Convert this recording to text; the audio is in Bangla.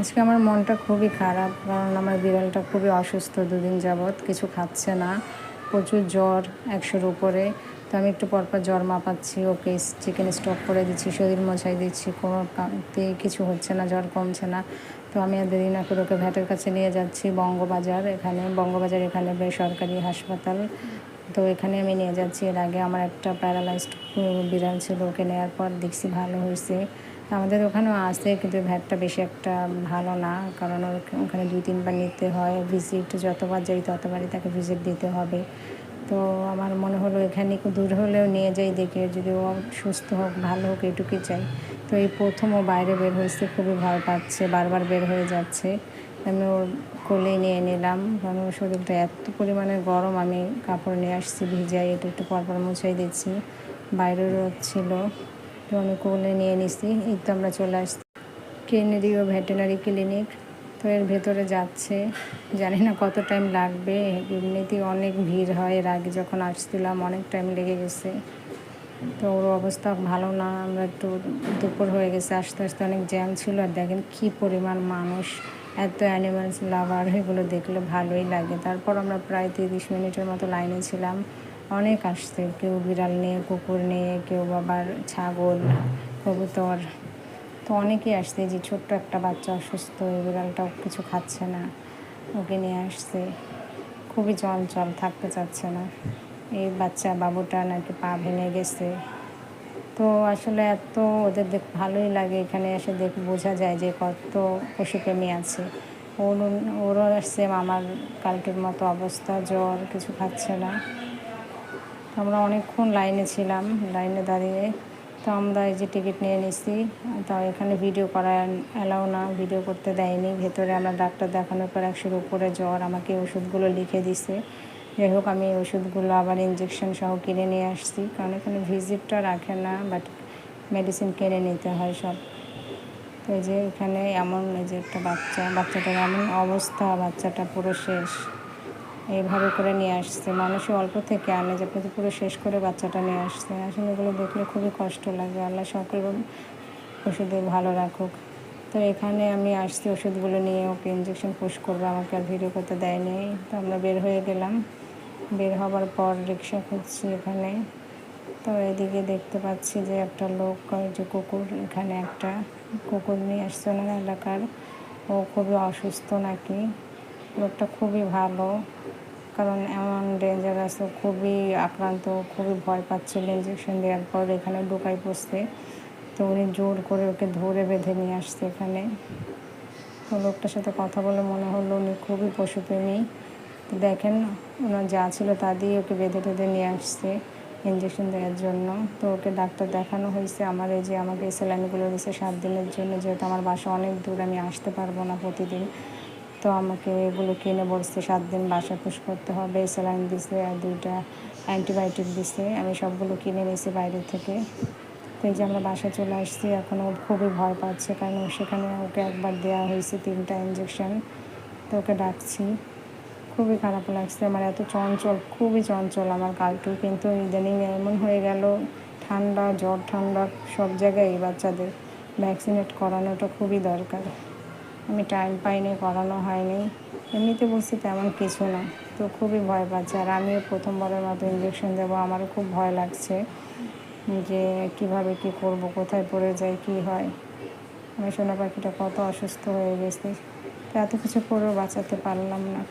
আজকে আমার মনটা খুবই খারাপ, কারণ আমার বিড়ালটা খুবই অসুস্থ দুদিন যাবৎ, কিছু খাচ্ছে না, প্রচুর জ্বর একশোর উপরে তো আমি একটু পরপর জ্বর মাপাচ্ছি, ওকে চিকেন স্টক করে দিচ্ছি শরীর মোছাই দিচ্ছি, কোনো কিছু হচ্ছে না, জ্বর কমছে না। তো আমি আর দেরি না করে ওকে ভ্যাটের কাছে নিয়ে যাচ্ছি, বঙ্গবাজার এখানে বঙ্গবাজার এখানে বেসরকারি হাসপাতাল। তো এখানে আমি নিয়ে যাচ্ছি, এর আগে আমার একটা প্যারালাইজড বিড়াল ছিল, ওকে নেওয়ার পর দেখছি ভালো হয়েছে। আমাদের ওখানেও আছে, কিন্তু ভ্যাটটা বেশি একটা ভালো না। কারণ ওখানে দুই, তিনবার নিতে হয়। ভিজিট যতবার যাই, ততবারই তাকে ভিজিট দিতে হবে। তো আমার মনে হলো এখানে একটু দূর হলেও নিয়ে যাই, দেখে যদি ও সুস্থ হোক, ভালো হোক, এটুকুই চাই। তো এই প্রথম ও বাইরে বের হয়েছে, খুবই ভয় পাচ্ছে, বারবার বের হয়ে যাচ্ছে। আমি ওর কোলে নিয়ে নিলাম। কারণ ওর শরীরটা এত পরিমাণে গরম, আমি কাপড় নিয়ে আসছি, ভিজাই, একটু একটু পরপর মুছাই দিচ্ছি। বাইরেরও ছিল। তো আমি কোলে নিয়ে নিছি, এই তো আমরা চলে আসছি। কেনেরি ও ভেটেনারি ক্লিনিক, তো এর ভেতরে যাচ্ছে, জানি না কত টাইম লাগবে, এমনিতেই অনেক ভিড় হয়, এর আগে যখন আসছিলাম অনেক টাইম লেগে গেছে। তো ওর অবস্থা ভালো না, আমরা একটু দুপুর হয়ে গেছে, আস্তে আস্তে অনেক জ্যাম ছিল, আর দেখেন কী পরিমাণ মানুষ, এত অ্যানিমালস লাভার এগুলো দেখলে ভালোই লাগে। তারপর আমরা প্রায় তিরিশ মিনিটের মতো লাইনে ছিলাম। অনেক আসছে। কেউ বিড়াল নিয়ে, কুকুর নিয়ে, কেউ বাবার ছাগল, কবুতর। তো অনেকেই আসছে যে ছোট্ট একটা বাচ্চা অসুস্থ, এই বিড়ালটাও কিছু খাচ্ছে না। ওকে নিয়ে আসছে। খুবই চঞ্চল থাকতে চাচ্ছে না। এই বাচ্চা বাবুটা নাকি পা ভেঙে গেছে। তো আসলে এত ওদের দেখ, ভালোই লাগে এখানে এসে দেখ, বোঝা যায় যে কত পশুপ্রেমী আছে। ওর ওরও সেম, আমার কালকের মতো অবস্থা, জ্বর, কিছু খাচ্ছে না। আমরা অনেকক্ষণ লাইনে ছিলাম, লাইনে দাঁড়িয়ে। তো আমরা এই যে টিকিট নিয়ে নিছি, তো এখানে ভিডিও করা অ্যালাউ না, ভিডিও করতে দেয়নি। ভেতরে আমরা ডাক্তার দেখানোর পর একশোর উপরে জ্বর আমাকে ওষুধগুলো লিখে দিছে। যাই হোক, আমি ওষুধগুলো আবার ইঞ্জেকশন সহ কিনে নিয়ে আসছি। কারণ এখানে ভিজিটটা রাখে না বাট মেডিসিন কিনে নিতে হয় সব। তো এই যে এখানে এমন এই যে একটা বাচ্চা, বাচ্চাটার এমন অবস্থা, বাচ্চাটা পুরো শেষ। এইভাবে করে নিয়ে আসছে। মানুষই অল্প থেকে আনে যে প্রতি পুরো শেষ করে বাচ্চাটা নিয়ে আসছে। আসলে এগুলো দেখলে খুবই কষ্ট লাগে। আল্লাহ সকল ওষুধে ভালো রাখুক। তো এখানে আমি আসছি ওষুধগুলো নিয়ে। ওকে ইঞ্জেকশন পুশ করব। আমাকে আর ভিডিও করতে দেয়নি। তো আমরা বের হয়ে গেলাম। বের হবার পর রিক্সা খুঁজছি এখানে। তো এদিকে দেখতে পাচ্ছি যে একটা লোক যে কুকুর, এখানে একটা কুকুর নিয়ে আসছে ওনার এলাকার। ও খুবই অসুস্থ নাকি। লোকটা খুবই ভালো, কারণ এমন ডেঞ্জারাস খুবই আক্রান্ত, খুবই ভয় পাচ্ছিল ইঞ্জেকশন দেওয়ার পর এখানে ঢোকাই পড়ছে তো উনি জোর করে ওকে ধরে বেঁধে নিয়ে আসছে এখানে। তো লোকটার সাথে কথা বলে মনে হলো উনি খুবই পশুপ্রেমী তো দেখেন ওনার যা ছিল তা দিয়ে ওকে বেঁধে টেঁধে নিয়ে আসছে ইঞ্জেকশন দেওয়ার জন্য। তো ওকে ডাক্তার দেখানো হয়েছে, আমার এই যে আমাকে স্যালাইনগুলো দিয়েছে সাত দিনের জন্য, যেহেতু আমার বাসা অনেক দূর, আমি আসতে পারব না প্রতিদিন। তো আমাকে এগুলো কিনে বলছে, সাত দিন বাসা পুষ করতে হবে, স্যালাইন দিছে আর দুইটা অ্যান্টিবায়োটিক দিছে, আমি সবগুলো কিনে নিয়েছি বাইরে থেকে। তো এই যে আমরা বাসা চলে আসছি, এখন ও খুবই ভয় পাচ্ছে, কারণ সেখানে ওকে একবার দেওয়া হয়েছে তিনটা ইঞ্জেকশন তো ওকে ডাকছি। খুবই খারাপ লাগছে, আমার এত চঞ্চল, খুবই চঞ্চল আমার কালটু কিন্তু ইদানিং এমন হয়ে গেল, ঠান্ডা, জ্বর ঠান্ডা, সব জায়গায় এই বাচ্চাদের ভ্যাকসিনেট করানোটা খুবই দরকার। আমি টাইম পাইনি, করানো হয়নি। এমনিতে বলছি তেমন কিছু না। তো খুবই ভয় পাচ্ছে। আর আমিও প্রথমবারের মতো ইঞ্জেকশন দেবো, আমারও খুব ভয় লাগছে যে কীভাবে কি করব, কোথায় পড়ে যায়, কি হয়। আমি সোনা পাখিটা কত অসুস্থ হয়ে গেছে। তো এত কিছু করেও বাঁচাতে পারলাম না।